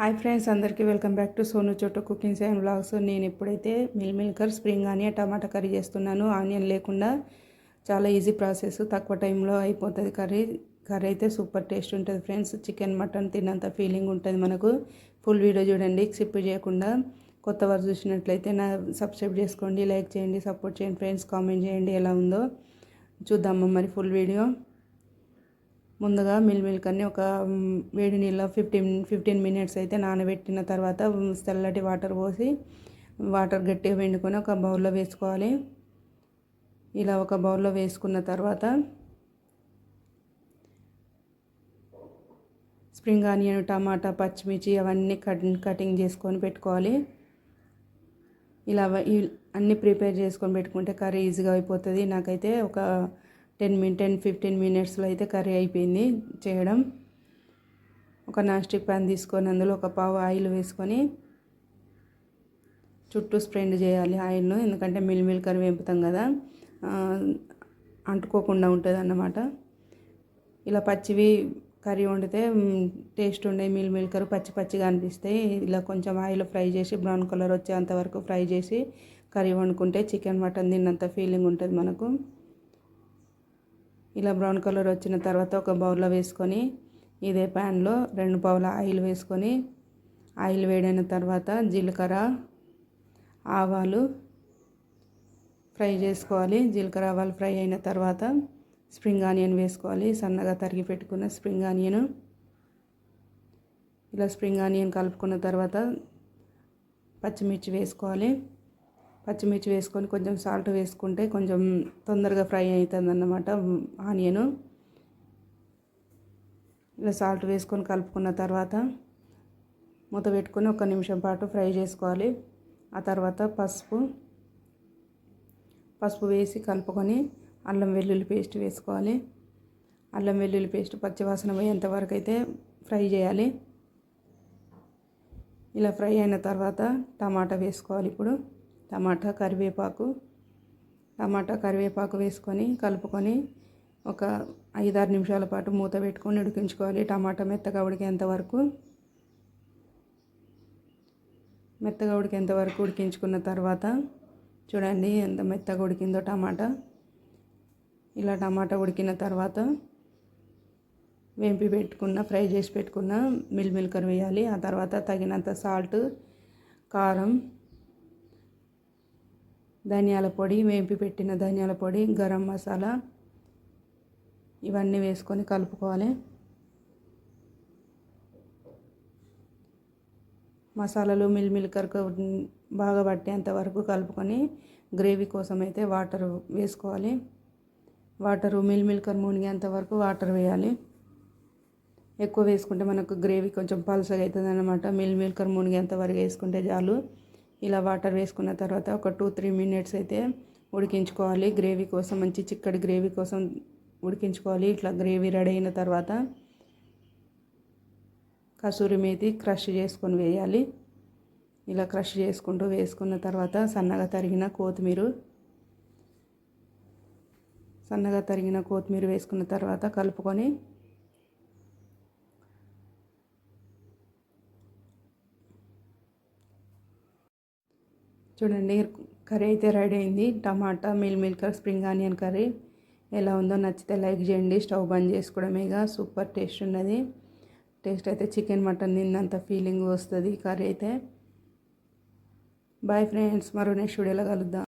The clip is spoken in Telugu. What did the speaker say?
హాయ్ ఫ్రెండ్స్ అందరికీ welcome back to Sonu Chotu cookings and blogs నేను ఇప్పుడైతే meal meal maker spring onion టమాటా కర్రీ చేస్తున్నాను. ఆనియన్ లేకుండా చాలా ఈజీ ప్రాసెస్ తక్కువ టైంలో అయిపోతుంది కర్రీ. కర్రీ అయితే సూపర్ టేస్ట్ ఉంటుంది ఫ్రెండ్స్. చికెన్ మటన్ తిన్నంత ఫీలింగ్ ఉంటుంది మనకు. ఫుల్ వీడియో చూడండి స్కిప్ చేయకుండా. కొత్త వారు చూసినట్లయితే నా సబ్స్క్రైబ్ చేసుకోండి లైక్ చేయండి సపోర్ట్ చేయండి ఫ్రెండ్స్. కామెంట్ చేయండి ఎలా ఉందో చూద్దాము మరి ఫుల్ వీడియో. ముందుగా మిల్ మిల్క్ అన్ని ఒక వేడి నీళ్ళ ఫిఫ్టీన్ ఫిఫ్టీన్ మినిట్స్ అయితే నానబెట్టిన తర్వాత తెల్లటి చల్లటి వాటర్ పోసి వాటర్ గట్టిగా వెండుకొని ఒక బౌల్లో వేసుకోవాలి. ఇలా ఒక బౌల్లో వేసుకున్న తర్వాత స్ప్రింగ్ ఆనియన్ టమాటా పచ్చిమిర్చి అవన్నీ కట్ కటింగ్ చేసుకొని పెట్టుకోవాలి. ఇలా అన్నీ ప్రిపేర్ చేసుకొని పెట్టుకుంటే కర్రీ ఈజీగా అయిపోతుంది. నాకైతే ఒక టెన్ మిన్ టెన్ ఫిఫ్టీన్ మినిట్స్లో అయితే కర్రీ అయిపోయింది చేయడం. ఒక నాస్టిక్ ప్యాన్ తీసుకొని అందులో ఒక పావు ఆయిల్ వేసుకొని చుట్టూ స్ప్రెండ్ చేయాలి ఆయిల్ను ఎందుకంటే మిల్ కర్రీ వేపుతాం కదా. అంటుకోకుండా ఉంటుంది అన్నమాట ఇలా పచ్చివి కర్రీ వండితే టేస్ట్ ఉండే మిల్ మిల్కర్ పచ్చి పచ్చిగా అనిపిస్తాయి ఇలా కొంచెం ఆయిల్ ఫ్రై చేసి బ్రౌన్ కలర్ వచ్చేంత వరకు ఫ్రై చేసి కర్రీ వండుకుంటే చికెన్ మటన్ తిన్నంత ఫీలింగ్ ఉంటుంది మనకు. ఇలా బ్రౌన్ కలర్ వచ్చిన తర్వాత ఒక బౌల్లో వేసుకొని ఇదే ప్యాన్లో రెండు పావుల ఆయిల్ వేసుకొని ఆయిల్ వేడైన తర్వాత జీలకర్ర ఆవాలు ఫ్రై చేసుకోవాలి. జీలకర్ర ఆవాలు ఫ్రై అయిన తర్వాత స్ప్రింగ్ ఆనియన్ వేసుకోవాలి. సన్నగా తరిగి పెట్టుకున్న స్ప్రింగ్ ఆనియన్. ఇలా స్ప్రింగ్ ఆనియన్ కలుపుకున్న తర్వాత పచ్చిమిర్చి వేసుకోవాలి. పచ్చిమిర్చి వేసుకొని కొంచెం సాల్ట్ వేసుకుంటే కొంచెం తొందరగా ఫ్రై అవుతుంది అన్నమాట ఆనియను. ఇలా సాల్ట్ వేసుకొని కలుపుకున్న తర్వాత మూత పెట్టుకొని ఒక నిమిషం పాటు ఫ్రై చేసుకోవాలి. ఆ తర్వాత పసుపు పసుపు వేసి కలుపుకొని అల్లం వెల్లుల్లి పేస్ట్ వేసుకోవాలి. అల్లం వెల్లుల్లి పేస్ట్ పచ్చివాసన పోయేంత అయితే ఫ్రై చేయాలి. ఇలా ఫ్రై అయిన తర్వాత టమాటా వేసుకోవాలి ఇప్పుడు. టమాటా కరివేపాకు టమాటా కరివేపాకు వేసుకొని కలుపుకొని ఒక ఐదారు నిమిషాల పాటు మూత పెట్టుకొని ఉడికించుకోవాలి. టమాటా మెత్తగా ఉడికేంత వరకు మెత్తగా ఉడికేంత వరకు ఉడికించుకున్న తర్వాత చూడండి ఎంత మెత్తగా ఉడికిందో టమాటా. ఇలా టమాటా ఉడికిన తర్వాత వేంపి పెట్టుకున్న ఫ్రై చేసి పెట్టుకున్న మిల్ మిల్కర్ వేయాలి. ఆ తర్వాత తగినంత సాల్ట్ కారం ధనియాల పొడి వేపి పెట్టిన ధనియాల పొడి గరం మసాలా ఇవన్నీ వేసుకొని కలుపుకోవాలి. మసాలాలు మిల్మిల్కర్కు బాగా పట్టేంత వరకు కలుపుకొని గ్రేవీ కోసం అయితే వాటర్ వేసుకోవాలి. వాటర్ మిల్ మిల్కర్ మునిగేంత వరకు వాటర్ వేయాలి. ఎక్కువ వేసుకుంటే మనకు గ్రేవీ కొంచెం పల్సగా అవుతుంది అనమాట మిల్ మిల్కర్ మునిగేంత వరకు వేసుకుంటే చాలు. ఇలా వాటర్ వేసుకున్న తర్వాత ఒక టూ త్రీ మినిట్స్ అయితే ఉడికించుకోవాలి. గ్రేవీ కోసం మంచి చిక్కటి గ్రేవీ కోసం ఉడికించుకోవాలి. ఇట్లా గ్రేవీ రెడీ అయిన తర్వాత కసూరి మేతి క్రష్ చేసుకొని వేయాలి. ఇలా క్రష్ చేసుకుంటూ వేసుకున్న తర్వాత సన్నగా తరిగిన కొత్తిమీర సన్నగా తరిగిన కొత్తిమీర వేసుకున్న తర్వాత కలుపుకొని చూడండి కర్రీ అయితే రెడీ అయింది. టమాటా meal meal maker spring onion curry ఎలా ఉందో నచ్చితే లైక్ చేయండి. స్టవ్ బంద్ చేసుకోవడమేగా సూపర్ టేస్ట్ ఉన్నది. టేస్ట్ అయితే చికెన్ మటన్ తిన్నంత ఫీలింగ్ వస్తుంది కర్రీ అయితే. బాయ్ ఫ్రెండ్స్ మరో నెక్స్ట్ వీడియోలో కలుద్దాం.